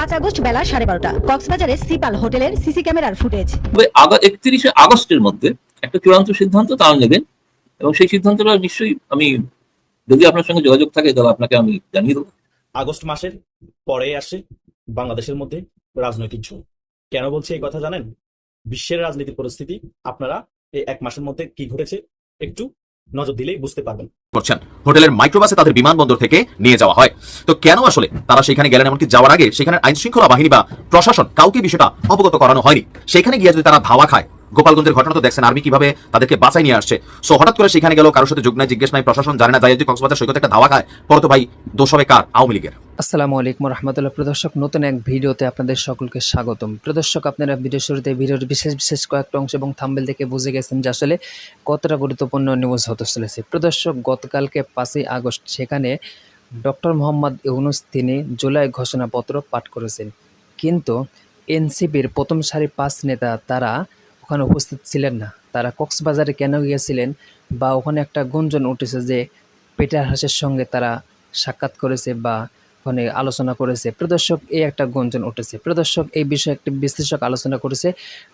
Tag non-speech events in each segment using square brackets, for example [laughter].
পাঁচ আগস্ট বেলা সাড়ে বারোটা। কক্সবাজারের সিপাল হোটেলের সিসি ক্যামেরার ফুটেজ। একত্রিশে আগস্টের মধ্যে একটা চূড়ান্ত সিদ্ধান্ত তারা নেবেন এবং সেই সিদ্ধান্তটা নিশ্চয়ই আমি যদি আপনার সঙ্গে যোগাযোগ থাকে তাহলে আপনাকে আমি জানিয়ে দেবো। আগস্ট মাসের পরে আসে বাংলাদেশের মধ্যে রাজনৈতিক ঝোঁক। কেন বলছি এই কথা জানেন? বিশ্বের রাজনীতির পরিস্থিতি আপনারা এই এক মাসের মধ্যে কি ঘটেছে? একটু নজর দিলেই বুঝতে পারবেন। করছেন। হোটেলের মাইক্রোবাসে তাদের বিমানবন্দর থেকে নিয়ে যাওয়া হয়। তো কেন আসলে তারা সেখানে গেলেন এমনকি যাওয়ার আগে সেখানে আইন শৃঙ্খলা বাহিনী বা প্রশাসন কাউকে বিষয়টা অবগত করানো হয়নি? সেখানে গিয়ে যদি তারা ধাওয়া খায়, গোপালগঞ্জের ঘটনা তো দেখছেন আর্মি কীভাবে তাদেরকে বাঁচাই নিয়ে আসছে। সো হঠাৎ করে সেখানে গেল, কারোর সাথে যোগ নাই, জিজ্ঞেস নাই, প্রশাসন জানে না যায় যদি কক্সবাজার সৈকতে একটা ধাওয়া খায়। পরে তো ভাই, দোষ হবে কার? আওয়ামী লীগের। আসসালামু আলাইকুম রহমতুল্লাহ। প্রদর্শক নতুন এক ভিডিওতে আপনাদের সকলকে স্বাগতম। প্রদর্শক আপনারা ভিডিও শুরুতে ভিডিওর বিশেষ বিশেষ কয়েকটা অংশ এবং থাম্বেল থেকে বুঝে গেছেন যে আসলে কতটা গুরুত্বপূর্ণ নিউজ হতে চলেছে। প্রদর্শক গতকালকে পাঁচই আগস্ট, সেখানে ডক্টর মোহাম্মদ ইউনুস তিনি জুলাই ঘোষণাপত্র পাঠ করেছেন। কিন্তু এনসিপির প্রথম সারি পাঁচ নেতা, তারা ওখানে উপস্থিত ছিলেন না। তারা কক্সবাজারে কেন গিয়েছিলেন বা ওখানে একটা গুঞ্জন উঠেছে যে পেটার হাসের সঙ্গে তারা সাক্ষাৎ করেছে বা ওখানে আলোচনা করেছে। প্রদর্শক, এই একটা গুঞ্জন উঠেছে। প্রদর্শক, এই বিষয়ে একটি বিশ্লেষক আলোচনা করেছে।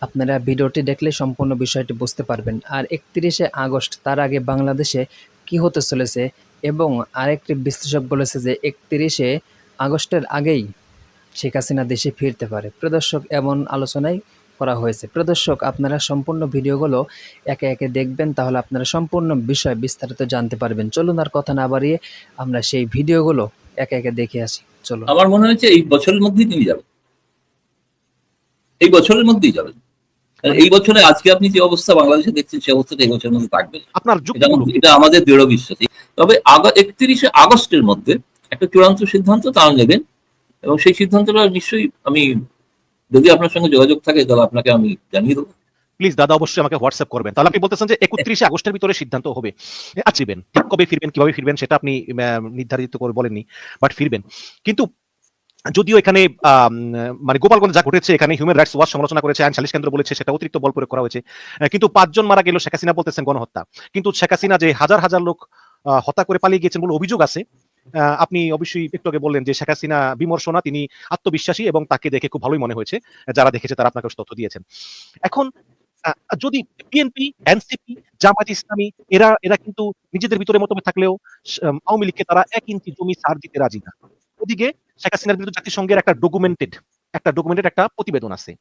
আপনারা ভিডিওটি দেখলে সম্পূর্ণ বিষয়টি বুঝতে পারবেন। আর একত্রিশে আগস্ট, তার আগে বাংলাদেশে কি হতে চলেছে এবং আরেকটি বিশ্লেষক বলেছে যে একত্রিশে আগস্টের আগেই শেখ হাসিনা দেশে ফিরতে পারে। প্রদর্শক, এমন আলোচনাই করা হয়েছে। প্রদর্শক, আপনারা সম্পূর্ণ ভিডিওগুলো একে একে দেখবেন, তাহলে আপনারা সম্পূর্ণ বিষয় বিস্তারিত জানতে পারবেন। চলুন আর কথা না বাড়িয়ে আমরা সেই ভিডিওগুলো একে একে দেখে আসি চলো। আমার মনে হচ্ছে এই বছরের মধ্যেই তিনি যাবেন। এই বছরের মধ্যেই যাবেন। এই বছরে আজকে আপনি যে অবস্থা বাংলাদেশে দেখছেন সেই অবস্থাটা এই বছরের মধ্যে থাকবে এটা আমাদের দৃঢ় বিশ্বাস। তবে একত্রিশে আগস্টের মধ্যে একটা চূড়ান্ত সিদ্ধান্ত তারা নেবেন এবং সেই সিদ্ধান্তটা নিশ্চয়ই আমি যদি আপনার সঙ্গে যোগাযোগ থাকে তাহলে আপনাকে আমি জানিয়ে দেবো। প্লিজ দাদা অবশ্যই আমাকে হোয়াটসঅ্যাপ করবেন। তাহলে আপনি বলতেছেন যে একত্রিশে [laughs] আগস্টের ভিতরে সিদ্ধান্ত হবে। আছিবেন ঠিক কবে ফিরবেন কীভাবে ফিরবেন সেটা আপনি নির্ধারিত করে বলেননি বাট ফিরবেন। কিন্তু যদিও এখানে মানে গোপালগঞ্জ যা ঘটেছে এখানে হিউম্যান রাইটস ওয়াচ সমালোচনা করেছে আইন সালিশ কেন্দ্র বলেছে সেটা অতিরিক্ত বল প্রয়োগ করা হয়েছে। কিন্তু পাঁচজন মারা গেল শেখ হাসিনা বলতেছেন গণহত্যা। কিন্তু শেখ হাসিনা যে হাজার হাজার লোক আহ, হত্যা করে পালিয়ে গিয়েছেন বলে অভিযোগ আছে আহ, আপনি অবশ্যই একটু আগে বললেন যে শেখ হাসিনা বিমর্শনা তিনি আত্মবিশ্বাসী এবং তাকে দেখে খুব ভালোই মনে হয়েছে যারা দেখেছে তারা আপনাকে তথ্য দিয়েছেন। এখন যদি বিএনপি এনসিপি জামায়াত ইসলামী, এরা এরা কিন্তু নিজেদের ভিতরে মতভেদ থাকলেও আওয়ামী লীগকে তারা এক ইঞ্চি জমি ছাড় দিতে রাজি না। ওদিকে শেখ হাসিনার বিরুদ্ধে জাতিসংঘের একটা ডকুমেন্টেড একটা ডকুমেন্টেড একটা প্রতিবেদন আছে।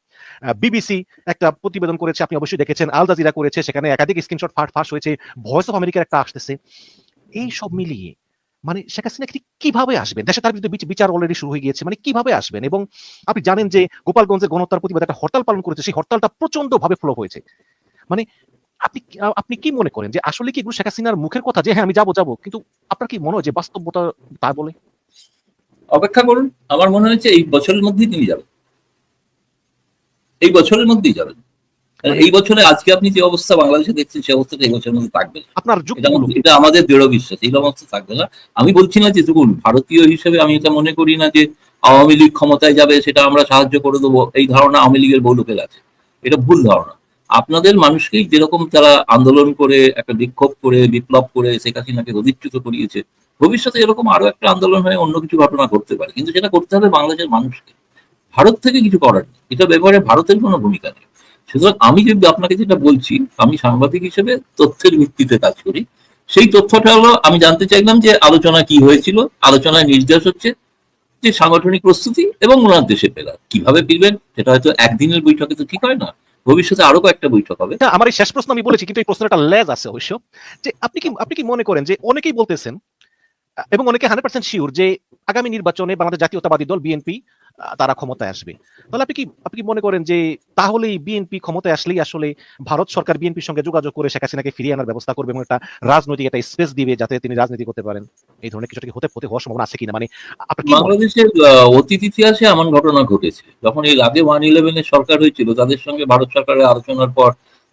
বিবিসি একটা প্রতিবেদন করেছে, আপনি অবশ্যই দেখেছেন, আল জাজিরা করেছে, সেখানে একাধিক স্ক্রিনশট ফাট ফাঁস হয়েছে ভয়েস অফ আমেরিকার একটা আসতেছে। এই সব মিলিয়ে মানে শেখ হাসিনা কীভাবে আসবেন? দেশে তার বিরুদ্ধে বিচার অলরেডি শুরু হয়ে গিয়েছে মানে কীভাবে আসবেন? এবং আপনি জানেন যে গোপালগঞ্জের গণহত্যার প্রতিবাদ একটা হরতাল পালন করেছে, সেই হরতালটা প্রচণ্ড ভাবে ফ্লপ হয়েছে। মানে আপনি আপনি কি মনে করেন যে আসলে কি শেখ হাসিনার মুখের কথা যে হ্যাঁ আমি যাব যাব, কিন্তু আপনার কি মনে হয় যে বাস্তবতা তা বলে? অপেক্ষা করুন, আমার মনে হয়েছে এই বছরের মধ্যেই তিনি যাবেন। এই বছরের মধ্যেই যাবেন। এই বছরে আজকে আপনি যে অবস্থা বাংলাদেশে দেখছেন সেই অবস্থাটা এই বছরের মধ্যে থাকবে। আপনার এটা আমাদের দৃঢ় বিশ্বাস এই অবস্থা থাকবে না। আমি বলছি না যে দেখুন ভারতীয় হিসেবে আমি এটা মনে করি না যে আওয়ামী লীগ ক্ষমতায় যাবে সেটা আমরা সাহায্য করে দেবো। এই ধারণা আওয়ামী লীগের বহু লোকের আছে। এটা ভুল ধারণা। আপনাদের মানুষকেই যেরকম তারা আন্দোলন করে একটা বিক্ষোভ করে বিপ্লব করে শেখ হাসিনাকে অধিষ্ঠিত করিয়েছে ভবিষ্যতে এরকম আরও একটা আন্দোলন হয়ে অন্য কিছু ঘটনা ঘটতে পারে। কিন্তু সেটা করতে হবে বাংলাদেশের মানুষকে। ভারত থেকে কিছু করার নেই। এটা ব্যাপারে ভারতের কোনো ভূমিকা নেই। সুতরাং আমি যদি আপনাকে যেটা বলছি, আমি সাংবাদিক হিসেবে তথ্যের ভিত্তিতে কাজ করি। সেই তথ্যটা হলো, আমি জানতে চাইলাম যে আলোচনা কি হয়েছিল, আলোচনায় নির্দেশ হচ্ছে যে সাংগঠনিক প্রস্তুতি এবং ওনার দেশে ফেরা। কীভাবে ফিরবেন, সেটা হয়তো একদিনের বৈঠকে তো ঠিক হয় না, ভবিষ্যতে আরও কয়েকটা বৈঠক হবে। আমার শেষ প্রশ্ন আমি বলেছি, কিন্তু এই প্রশ্নের একটা লেজ আছে অবশ্য। যে আপনি কি আপনি কি মনে করেন যে অনেকেই বলতেছেন, এবং অনেকে হান্ড্রেড পার্সেন্ট শিওর যে আগামী নির্বাচনে বাংলাদেশ জাতীয়তাবাদী দল বিএনপি তারা ক্ষমতায় আসবে। তাহলে আপনি কি আপনি কি মনে করেন যে তাহলেই বিএনপি ক্ষমতায় আসলেই আসলে ভারত সরকার বিএনপির সঙ্গে যোগাযোগ করে শেখ হাসিনাকে ফিরিয়ে আনার ব্যবস্থা করবে এবং একটা রাজনৈতিক একটা স্পেস দিবে যাতে তিনি রাজনীতি করতে পারেন? এই ধরনের কিছু হতে হতে হওয়ার সম্ভাবনা আছে কিনা? মানে বাংলাদেশের অতীত ইতিহাসে এমন ঘটনা ঘটেছে। যখন এই আগে ওয়ান ইলেভেনের সরকার হয়েছিল, তাদের সঙ্গে ভারত সরকারের আলোচনার পর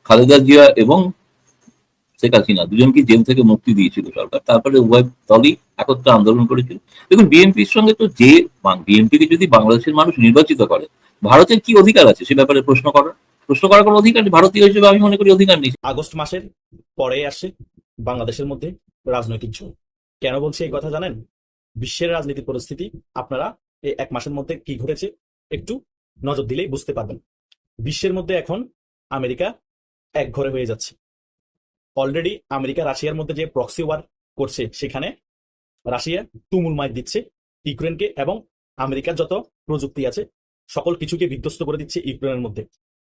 খালেদা জিয়া এবং শেখ হাসিনা দুজনকে জেল থেকে মুক্তি দিয়েছিল সরকার। তারপরে উভয় দলই একত্রে আন্দোলন করেছিল। দেখুন, বিএনপির সঙ্গে তো যে বিএনপিকে যদি বাংলাদেশের মানুষ নির্বাচিত করে, ভারতের কি অধিকার আছে সে ব্যাপারে প্রশ্ন করার? প্রশ্ন করার কোনো অধিকার ভারতীয় হিসেবে আমি মনে করি অধিকার নেই। আগস্ট মাসের পরে আসে বাংলাদেশের মধ্যে রাজনৈতিক ঝোঁক। কেন বলছি এই কথা জানেন? বিশ্বের রাজনীতির পরিস্থিতি, আপনারা এই এক মাসের মধ্যে কি ঘটেছে একটু নজর দিলেই বুঝতে পারবেন। বিশ্বের মধ্যে এখন আমেরিকা এক ঘরে হয়ে যাচ্ছে। অলরেডি আমেরিকা রাশিয়ার মধ্যে যে প্রক্সি ওয়ার করছে, সেখানে রাশিয়া তুমুল মাইর দিচ্ছে ইউক্রেনকে এবং আমেরিকার যত প্রযুক্তি আছে, সকল কিছুকে বিধ্বস্ত করে দিচ্ছে ইউক্রেনের মধ্যে।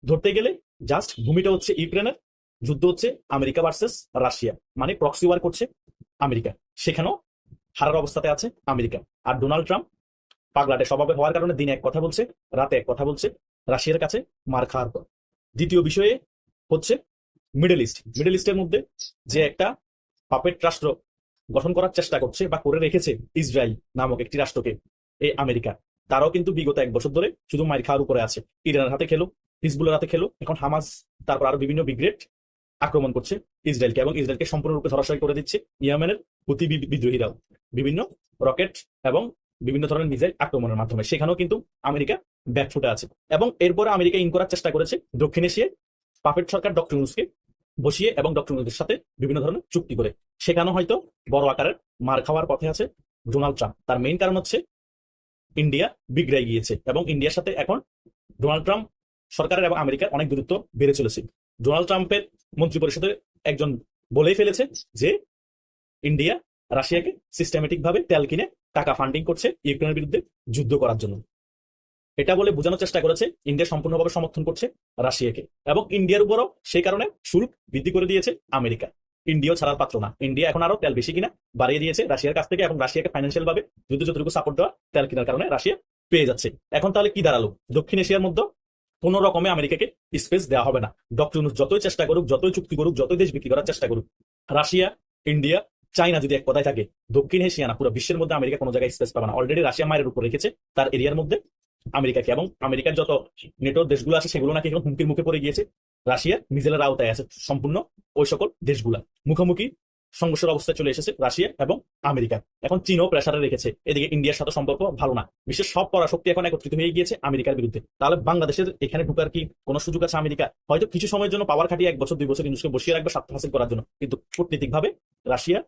ধরতে গেলে জাস্ট ভূমিটা হচ্ছে ইউক্রেনের, যুদ্ধ হচ্ছে আমেরিকা ভার্সেস রাশিয়া মানে প্রক্সি ওয়ার করছে আমেরিকা। সেখানেও হারার অবস্থাতে আছে আমেরিকা। আর ডোনাল্ড ট্রাম্প পাগলাটে স্বভাবে হওয়ার কারণে দিনে এক কথা বলছে, রাতে এক কথা বলছে, রাশিয়ার কাছে মার খাওয়ার পর। দ্বিতীয় বিষয়ে হচ্ছে মিডল ইস্ট মিডল ইস্টের মধ্যে যে একটা পাপেট রাষ্ট্র গঠন করার চেষ্টা করছে বা করে রেখেছে ইসরায়েল নামক একটি রাষ্ট্রকে এই আমেরিকা। তারাও কিন্তু বিগত এক বছর ধরে শুধু মার খাওয়ার উপরে আছে। ইরানের হাতে খেলো হিজবুলের হাতে খেলো এখন হামাস তারপর আরও বিভিন্ন ব্রিগেড আক্রমণ করছে ইসরায়েলকে এবং ইসরায়েলকে সম্পূর্ণরূপে ধরাশায়ী করে দিচ্ছে ইয়েমেনের হুতি বিদ্রোহীরাও। বিভিন্ন রকেট এবং বিভিন্ন ধরনের মিসাইল আক্রমণের মাধ্যমে। সেখানেও কিন্তু আমেরিকা ব্যাকফুটে আছে। এবং এরপরে আমেরিকা ইন করার চেষ্টা করেছে দক্ষিণ এশিয়ায় পাপেট সরকার ডক্টর ইউনুসকে বসিয়ে এবং ডক্টর ইউনুসের সাথে বিভিন্ন ধরনের চুক্তি করে। সেখানেও হয়তো বড় আকারের মার খাওয়ার পথে আছে ডোনাল্ড ট্রাম্প। তার মেইন কারণ হচ্ছে ইন্ডিয়া বিগড়াই গিয়েছে এবং ইন্ডিয়ার সাথে এখন ডোনাল্ড ট্রাম্প সরকারের এবং আমেরিকার অনেক দূরত্ব বেড়ে চলেছে। ডোনাল্ড ট্রাম্পের মন্ত্রী পরিষদের একজন বলেই ফেলেছে যে ইন্ডিয়া রাশিয়াকে সিস্টেমেটিক ভাবে তেল কিনে টাকা ফান্ডিং করছে ইউক্রেনের বিরুদ্ধে যুদ্ধ করার জন্য। এটা বলে বোঝানোর চেষ্টা করেছে ইন্ডিয়া সম্পূর্ণভাবে সমর্থন করছে রাশিয়াকে। এবং ইন্ডিয়ার উপরও সেই কারণে শুল্ক বৃদ্ধি করে দিয়েছে আমেরিকা। ইন্ডিয়াও ছাড়ার পাত্র না। ইন্ডিয়া এখন আরও তেল বেশি কিনা বাড়িয়ে দিয়েছে রাশিয়ার কাছ থেকে এবং রাশিয়াকে ফাইন্যান্সিয়াল ভাবে যুদ্ধ যতটুকু সাপোর্ট দেওয়া তেল কেনার কারণে রাশিয়া পেয়ে যাচ্ছে। এখন তাহলে কি দাঁড়াল? দক্ষিণ এশিয়ার মধ্যে কোন রকমে আমেরিকাকে স্পেস দেওয়া হবে না। ডক্টর ইউনুস যতই চেষ্টা করুক, যতই চুক্তি করুক, যতই দেশ বিক্রি করার চেষ্টা করুক, রাশিয়া, ইন্ডিয়া চাইনা যদি এক কথায় থাকে, দক্ষিণ এশিয়া না, পুরো বিশ্বের মধ্যে আমেরিকা কোনো জায়গায় স্পেস পাবে না। অলরেডি রাশিয়া মায়ের উপর রেখেছে, তার এরিয়ার মধ্যে আমেরিকাকে এবং আমেরিকার যত নেটো দেশগুলো আছে, সেগুলো নাকি এখন হুমকির মুখে পড়ে গিয়েছে। রাশিয়া মিজেলের আওতায় আছে সম্পূর্ণ ওই সকল দেশগুলা। মুখোমুখি সংঘর্ষের অবস্থায় চলে এসেছে রাশিয়া এবং আমেরিকা। এখন চীনও প্রেসারে রেখেছে। এদিকে ইন্ডিয়ার সাথে সম্পর্ক ভালো না। বিশ্বের সব পরাশক্তি এখন একত্রিত হয়ে গিয়েছে আমেরিকার বিরুদ্ধে। তাহলে বাংলাদেশের এখানে ঢুকার কি কোনো সুযোগ আছে আমেরিকা? হয়তো কিছু সময়ের জন্য পাওয়ার খাটিয়ে এক বছর, দুই বছর ইউনুসকে বসিয়ে রাখবে স্বার্থ হাসিল করার জন্য। কিন্তু কূটনীতিকভাবে রাশিয়া,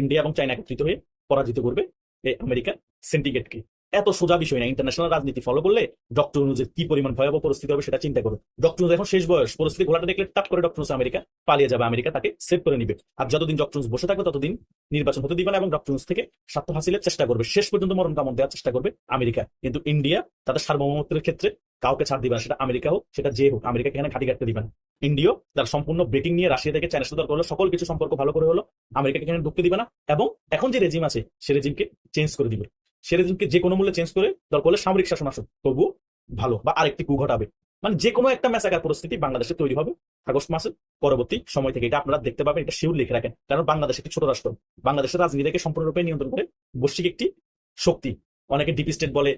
ইন্ডিয়া এবং চায়না একত্রিত হয়ে পরাজিত করবে এই আমেরিকার সিন্ডিকেটকে এত সোজা বিষয় না ইন্টারন্যাশনাল রাজনীতি ফলো করলে ডক্টর অনুজের কি পরিমাণ ভয়াবহ পরিস্থিতি হবে সেটা চিন্তা করুন। ডক্টর এখন শেষ বয়স, পরিস্থিতি ঘোলাটা দেখলে টাপ করে ডক্টর আমেরিকা পালিয়ে যাবে, আমেরিকা তাকে সেভ করে নিবে। আর যতদিন ডক্টর বসে থাকবে, ততদিন নির্বাচন হতে দিবে না এবং ডক্টর থেকে স্বার্থ হাসিলের চেষ্টা করবে। শেষ পর্যন্ত মরণ কামড় দেওয়ার চেষ্টা করবে আমেরিকা। কিন্তু ইন্ডিয়া তাদের সার্বভৌমত্বের ক্ষেত্রে কাউকে ছাড় দিবে না, সেটা আমেরিকা হোক, সেটা যে হোক, আমেরিকাকে এখানে খাটি কাটতে দিবে না। ইন্ডিয়া তার সম্পূর্ণ ব্রেকিং নিয়ে রাশিয়া থেকে চায়না সাথে করল, সকল কিছু সম্পর্ক ভালো করে হলো, আমেরিকাকে এখানে ঢুকতে দিবে না। এবং এখন যে রেজিম আছে, সে রেজিমকে চেঞ্জ করে দিবে। সে রেজিমকে যে কোনো মূল্যে চেঞ্জ করে, দরকার হলে সামরিক শাসন আসুক তবু ভালো বা আরেকটি কু ঘটাবে। মানে যে কোনো একটা ম্যাসাকার পরিস্থিতি বাংলাদেশে তৈরি হবে। আগস্ট মাসের পরবর্তী সময় থেকে এটা আপনারা দেখতে পাবেন, এটা শিউর লিখে রাখেন। কারণ বাংলাদেশ একটি ছোট রাষ্ট্র। বাংলাদেশের রাজনীতিকে সম্পূর্ণরূপে নিয়ন্ত্রণ করে বৈশ্বিক একটি শক্তি। অনেকে ডিপি স্টেট বলে,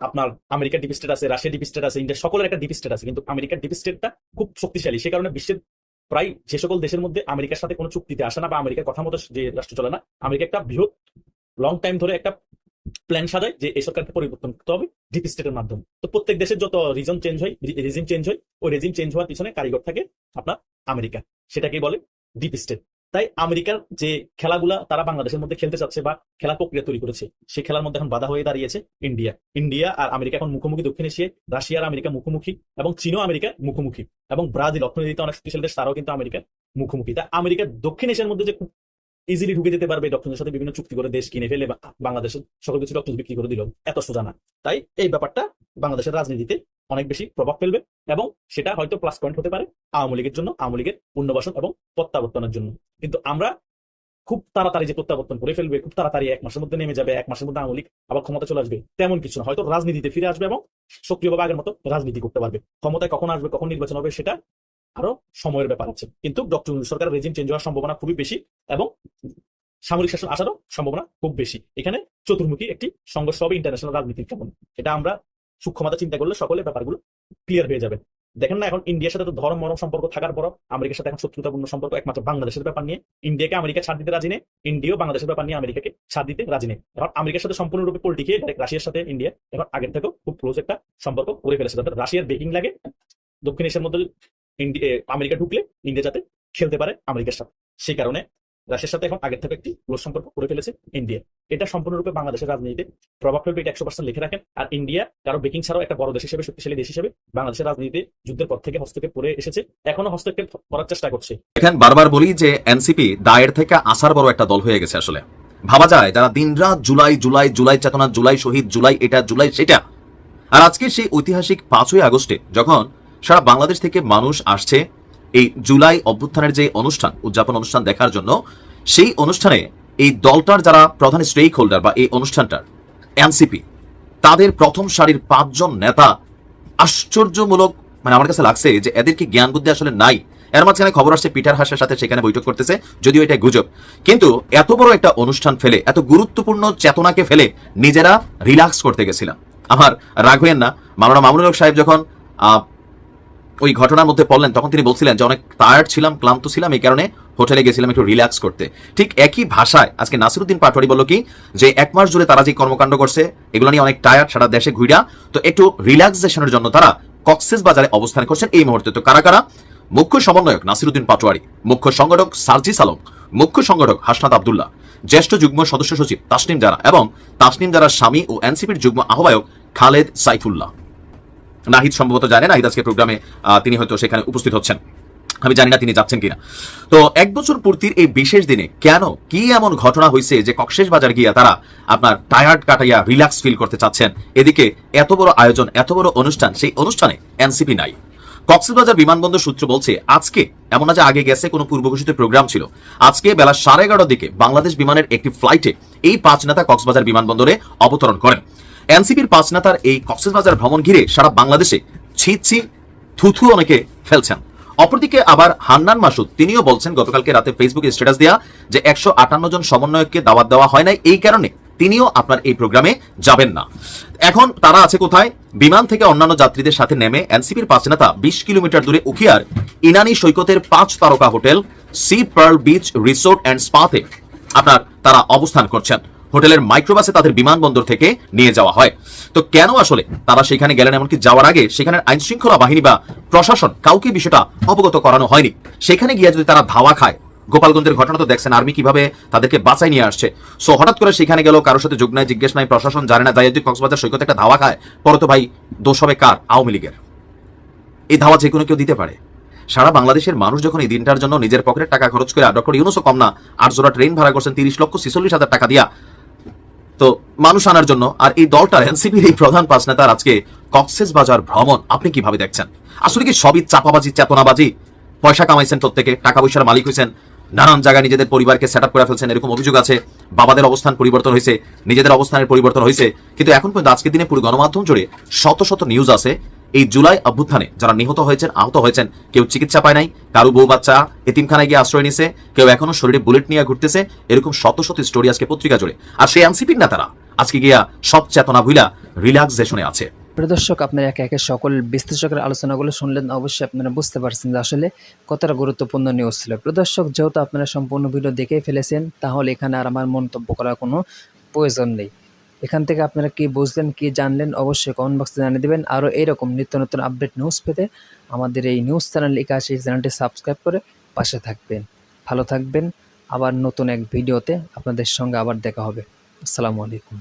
আপনার আমেরিকার ডিপি স্টেট আছে, রাশিয়া ডিপি স্টেট আছে, ইন্ডিয়া, সকলের একটা ডিপি স্টেট আছে। কিন্তু আমেরিকার ডিপি স্টেটটা খুব শক্তিশালী। সে কারণে বিশ্বের প্রায় যে সকল দেশের মধ্যে আমেরিকার সাথে কোনো চুক্তিতে আসে না বা আমেরিকার কথা মতো যে রাষ্ট্র চলে না, আমেরিকা একটা বৃহৎ লং টাইম ধরে একটা প্ল্যান সাজায় যে এই সরকারকে পরিবর্তন করতে হবে ডিপ স্টেটের মাধ্যমে। তো প্রত্যেক দেশের যত রিজন চেঞ্জ হয় রেজিম চেঞ্জ হয়, ওই রেজিম চেঞ্জ হওয়ার পিছনে কারিগর থাকে আপনার আমেরিকা। সেটাকেই বলে ডিপ স্টেট তাই আমেরিকার যে খেলাগুলা তারা বাংলাদেশের মধ্যে খেলতে চাচ্ছে বা খেলার প্রক্রিয়া তৈরি করেছে সেই খেলার মধ্যে এখন বাধা হয়ে দাঁড়িয়েছে ইন্ডিয়া। ইন্ডিয়া আর আমেরিকা এখন মুখোমুখি, দক্ষিণ এশিয়ায় রাশিয়া আর আমেরিকা মুখোমুখি এবং চীনও আমেরিকা মুখোমুখি এবং ব্রাজিল অর্থনীতিতে অনেক শক্তিশালী দেশ, তারাও কিন্তু আমেরিকার মুখোমুখি। তা আমেরিকা দক্ষিণ এশিয়ার মধ্যে যে খুব ইজিলি ঢুকে যেতে পারবে ডক্টরের সাথে বিভিন্ন চুক্তি করে দেশ কিনে ফেলে বাংলাদেশের সকল কিছু ডক্টর বিক্রি করে দিল। এত সোজা না। তাই এই ব্যাপারটা বাংলাদেশের রাজনীতিতে অনেক বেশি প্রভাব ফেলবে এবং সেটা হয়তো প্লাস পয়েন্ট হতে পারে আওয়ামী লীগের জন্য, আওয়ামী লীগের পুনর্বাসন এবং প্রত্যাবর্তনের জন্য। কিন্তু আমরা খুব তাড়াতাড়ি যে প্রত্যাবর্তন করে ফেলবে, খুব তাড়াতাড়ি এক মাসের মধ্যে নেমে যাবে, এক মাসের মধ্যে আওয়ামী লীগ আবার ক্ষমতা চলে আসবে, তেমন কিছু না। হয়তো রাজনীতিতে ফিরে আসবে এবং সক্রিয়ভাবে আগের মতো রাজনীতি করতে পারবে। ক্ষমতায় কখন আসবে, কখন নির্বাচন হবে সেটা আরও সময়ের ব্যাপার আছে কিন্তু ডক্টর সরকার রেজিম চেঞ্জ হওয়ার সম্ভাবনা খুবই বেশি এবং সামরিক শাসন আসারও সম্ভাবনা খুব বেশি। এখানে চতুর্মুখী একটি সংঘর্ষ হবে ইন্টারন্যাশনাল রাজনীতির কেমন? এটা আমরা সূক্ষ্মতা চিন্তা করলে সকলে ব্যাপারগুলো ক্লিয়ার হয়ে যাবে। দেখেন না, এখন ইন্ডিয়ার সাথে তো ধর্ম, মরম সম্পর্ক থাকার পর আমেরিকার সাথে এখন শত্রুতাপূর্ণ সম্পর্ক একমাত্র বাংলাদেশের ব্যাপার নিয়ে। ইন্ডিয়াকে আমেরিকা ছাড় দিতে রাজি নেই ইন্ডিয়াও বাংলাদেশের ব্যাপার নিয়ে আমেরিকাকে ছাড় দিতে রাজি নেই। এখন আমেরিকার সাথে সম্পূর্ণরূপে পোল্টিকে ডাইরেক্ট রাশিয়ার সাথে ইন্ডিয়া এখন আগের থেকেও খুব ক্লোজ একটা সম্পর্ক করে ফেলেছে। তাদের রাশিয়ার বেকিং লাগে, দক্ষিণ এশিয়ার মধ্যে আমেরিকা ঢুকলে ইন্ডিয়া যাতে খেলতে পারে আমেরিকার সাথে। সেই কারণে রাশিয়ার সাথে এখন আগের থেকে একটি ক্লোজ সম্পর্ক করে ফেলেছে ইন্ডিয়া। এটা সম্পূর্ণরূপে বাংলাদেশের রাজনীতিতে প্রভাব ফেলবে, এটা একশো পার্সেন্ট লিখে রাখেন। আর ইন্ডিয়া কারও বেকিং ছাড়াও একটা বড় দেশ হিসেবে, শক্তিশালী দেশ হিসেবে বাংলাদেশের রাজনীতিতে যুদ্ধের পর থেকে হস্তক্ষেপ করে এসেছে। এখনও হস্তক্ষেপ করার চেষ্টা করছে। এখন বারবার বলি যে এনসিপি দায়ের থেকে আসার বড় একটা দল হয়ে গেছে আসলে। ভাবা যায় যারা দিনরাত জুলাই জুলাই জুলাই চেতনা, জুলাই শহীদ, জুলাই এটা, জুলাই সেটা। আর আজকে সেই ঐতিহাসিক পাঁচই আগস্টে যখন সারা বাংলাদেশ থেকে মানুষ আসছে এই জুলাই অভ্যুত্থানের যে অনুষ্ঠান, উদযাপন অনুষ্ঠান দেখার জন্য। সেই অনুষ্ঠানে এই দলটার যারা প্রধান স্টেক হোল্ডার বা এই অনুষ্ঠানটার এনসিপি তাদের প্রথম সারির পাঁচজন নেতা আশ্চর্যমূলক মানে আমার কাছে লাগছে যে এদের কি জ্ঞান বুদ্ধি আসলে নাই। এর মাঝখানে খবর আসছে পিটার হাসের সাথে সেখানে বৈঠক করতেছে, যদিও এটা গুজব। কিন্তু এত বড় একটা অনুষ্ঠান ফেলে, এত গুরুত্বপূর্ণ চেতনাকে ফেলে নিজেরা রিল্যাক্স করতে গেছিলাম। আমার হইয়েন না, মাওলানা মামুনুল সাহেব যখন ওই ঘটনার মধ্যে পড়লেন, তখন তিনি বলছিলেন যে, অনেক টায়ার্ড ছিলাম, ক্লান্ত ছিলাম, এই কারণে হোটেলে গেছিলাম একটু রিল্যাক্স করতে। ঠিক একই ভাষায় আজকে নাসিরুদ্দিন পাটোয়ারি বলল কি, যে এক মাস জুড়ে তারা যে কর্মকাণ্ড করছে, এগুলো নিয়ে অনেক টায়ার্ড সারা দেশে ঘুরা তো একটু রিল্যাক্সেশনের জন্য তারা কক্সেস বাজারে অবস্থান করছেন এই মুহূর্তে। তো কারা কারা? মুখ্য সমন্বয়ক নাসিরুদ্দিন পাটোয়ারি, মুখ্য সংগঠক সার্জিস আলম মুখ্য সংগঠক হাসনাত আবদুল্লাহ, জ্যেষ্ঠ যুগ্ম সদস্য সচিব তাসনিম জারা এবং তাসনিম জারার স্বামী ও এনসিপির যুগ্ম আহ্বায়ক খালেদ সাইফুল্লাহ। নাহিদ সম্ভবত জানেন নাহিদ আজকে প্রোগ্রামে তিনি হয়তো সেখানে উপস্থিত হচ্ছেন। আমি জানি না তিনি যাচ্ছেন কিনা। তো এক বছর পূর্তির এই বিশেষ দিনে কেন, কি এমন ঘটনা হয়েছে যে কক্সেস বাজার গিয়া তারা আপনার টায়ার্ড কাটাইয়া রিল্যাক্স ফিল করতে চাচ্ছেন? এদিকে এত বড় আয়োজন, এত বড় অনুষ্ঠান, সেই অনুষ্ঠানে এনসিপি নাই। কক্সবাজার বিমানবন্দর সূত্র বলছে, আজকে, এমন না যে আগে গেছে, কোনো পূর্ব ঘোষিত প্রোগ্রাম ছিল। আজকে বেলা সাড়ে এগারোর দিকে বাংলাদেশ বিমানের একটি ফ্লাইটে এই পাঁচ নেতা কক্সবাজার বিমানবন্দরে অবতরণ করেন। এনসিপির পাঁচ নেতার এই কক্সবাজার ভ্রমণ ঘিরে সারা বাংলাদেশে ছি ছি থুথু অনেকে ফেলছেন। অপরদিকে আবার হান্নান মাসুদ, তিনিও বলছেন, গতকালকে রাতে ফেসবুকে স্ট্যাটাস দেয়া যে একশো আটান্ন জন সমন্বয়ককে দাওয়াত দেওয়া হয় নাই, এই কারণে তিনিও আপনার এই প্রোগ্রামে যাবেন না। এখন তারা আছে কোথায়? বিমান থেকে অন্যান্য যাত্রীদের সাথে নেমে এনসিপির পাঁচ নেতা বিশ কিলোমিটার দূরে উখিয়ার ইনানি সৈকতের পাঁচ তারকা hotel, Sea Pearl Beach Resort and স্পাতে আপনার তারা অবস্থান করছেন। হোটেলের মাইক্রোবাসে তাদের বিমানবন্দর থেকে নিয়ে যাওয়া হয়। তো কেন আসলে তারা সেখানে গেলেন এমনকি যাওয়ার আগে সেখানে আইন শৃঙ্খলা বাহিনী বা প্রশাসন কাউকে বিষয়টা অবগত করানো হয়নি? সেখানে গিয়ে যদি তারা ধাওয়া খায়, গোপালগঞ্জের ঘটনা তো দেখছেন, আর্মি কীভাবে তাদেরকে বাঁচাই নিয়ে আসছে। সো হঠাৎ করে সেখানে গেল, কারোর সাথে যোগ নাই, জিজ্ঞেস নাই, প্রশাসন জানে না, যাই কক্সবাজার সৈকতে একটা ধাওয়া খায়। পরে তো ভাই, দোষ হবে কার? আওয়ামী লীগের। এই ধাওয়া যে কোনো কেউ দিতে পারে। সারা বাংলাদেশের মানুষ যখন এই দিনটার জন্য নিজের পকেটের টাকা খরচ করে ডক্টর ইউনুসও কম না আট জোড়া ট্রেন ভাড়া করছেন তিরিশ লক্ষ ছিচল্লিশ হাজার টাকা দিয়া। তো মানুষ আনার জন্য আর এই দলটার এনসিপির এই প্রধান পাঁচ নেতার আজকে কক্সেস বাজার ভ্রমণ, আপনি কীভাবে দেখছেন? আসলে কি সবই চাপাবাজি, চেতনাবাজি? পয়সা কামাইছেন প্রত্যেকে, টাকা পয়সার মালিক হয়েছেন নানান জায়গায় নিজেদের পরিবারকে সেট করে ফেলছেন, এরকম অভিযোগ আছে, বাবাদের অবস্থান পরিবর্তন হয়েছে, নিজেদের অবস্থানের পরিবর্তন হয়েছে, কিন্তু এখন পর্যন্ত আজকের দিনে পুরো গণমাধ্যম জুড়ে শত শত নিউজ আছে এই জুলাই অভ্যুত্থানে যারা নিহত হয়েছেন, আহত হয়েছেন, কেউ চিকিৎসা পায় নাই, কারও বউ বাচ্চা এতিমখানায় গিয়ে আশ্রয় নিছে, কেউ এখনও শরীরে বুলেট নিয়ে ঘুরতেছে, এরকম শত শত স্টোরি আজকে পত্রিকা জুড়ে। আর সেই এনসিপির নেতারা আজকে গিয়া সব চেতনা ভুইলা রিল্যাক্সেশনে আছে। প্রদর্শক আপনারা একে একে সকল বিশ্লেষকের আলোচনাগুলো শুনলেন, অবশ্যই আপনারা বুঝতে পারছেন যে আসলে কতটা গুরুত্বপূর্ণ নিউজ ছিল। প্রদর্শক যেহেতু আপনারা সম্পূর্ণ ভিডিও দেখেই ফেলেছেন, তাহলে এখানে আর আমার মন্তব্য করার কোনো প্রয়োজন নেই। এখান থেকে আপনারা কি বুঝলেন, কি জানলেন, অবশ্যই কমেন্ট বক্সে জানিয়ে দেবেন। আরও এইরকম নিত্য নতুন আপডেট নিউজ পেতে আমাদের এই নিউজ চ্যানেল একাশি চ্যানেলটি সাবস্ক্রাইব করে পাশে থাকবেন। ভালো থাকবেন। আবার নতুন এক ভিডিওতে আপনাদের সঙ্গে আবার দেখা হবে। আসসালামু আলাইকুম।